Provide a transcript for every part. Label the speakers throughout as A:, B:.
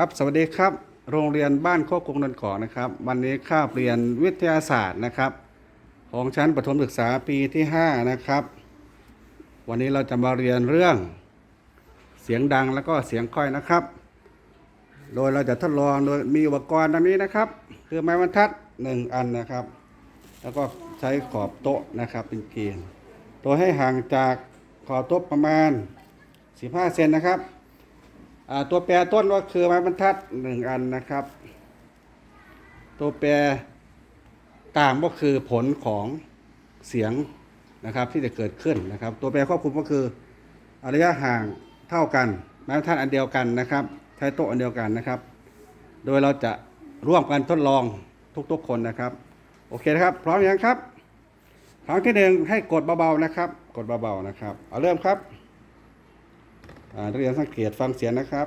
A: ครับสวัสดีครับ โรงเรียนบ้านโคกกงนนท์ขอนะครับ วันนี้คาเรียนวิทยาศาสตร์นะครับ ของชั้นประถมศึกษาปีที่ 5 นะครับ วันนี้เราจะมาเรียนเรื่องเสียงดังแล้วก็เสียงค่อยนะครับ โดยเราจะทดลองโดยมีอุปกรณ์ดังนี้นะครับ คือไม้บรรทัดหนึ่งอันนะครับ แล้วก็ใช้ขอบโต๊ะนะครับเป็นเกณฑ์โดยให้ห่างจากขอบโต๊ะประมาณ 15 เซนนะครับ ตัวแปรต้นก็คือไม้บรรทัดหนึ่งอันนะครับ ตัวแปรตามก็คือผลของเสียงนะครับที่จะเกิดขึ้นนะครับ ตัวแปรควบคุมก็คือระยะห่างเท่ากันไม้บรรทัดอันเดียวกันนะครับ ใช้โต๊ะอันเดียวกันนะครับ โดยเราจะร่วมกันทดลองทุกๆคนนะครับ โอเคนะครับ พร้อมยังครับครั้งที่หนึ่งให้กดเบาๆนะครับ กดเบาๆนะครับ เอาเริ่มครับ นักเรียนสังเกตฟังเสียงนะครับ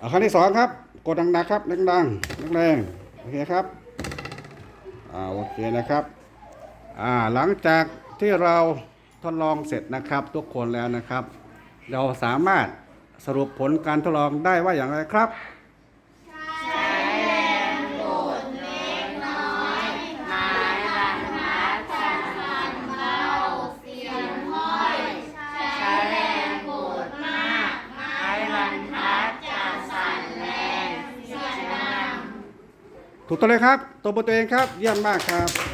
A: อาครั้งที่สองครับ กดดังๆครับดังๆแรงๆโอเคครับอ่าโอเคนะครับอ่าหลังจากที่เราทดลองเสร็จนะครับ ทุกคนแล้วนะครับ เราสามารถสรุปผลการทดลองได้ว่าอย่างไรครับ ถูกต้องเลยครับ ตัวบทตัวเองครับ เยี่ยมมากครับ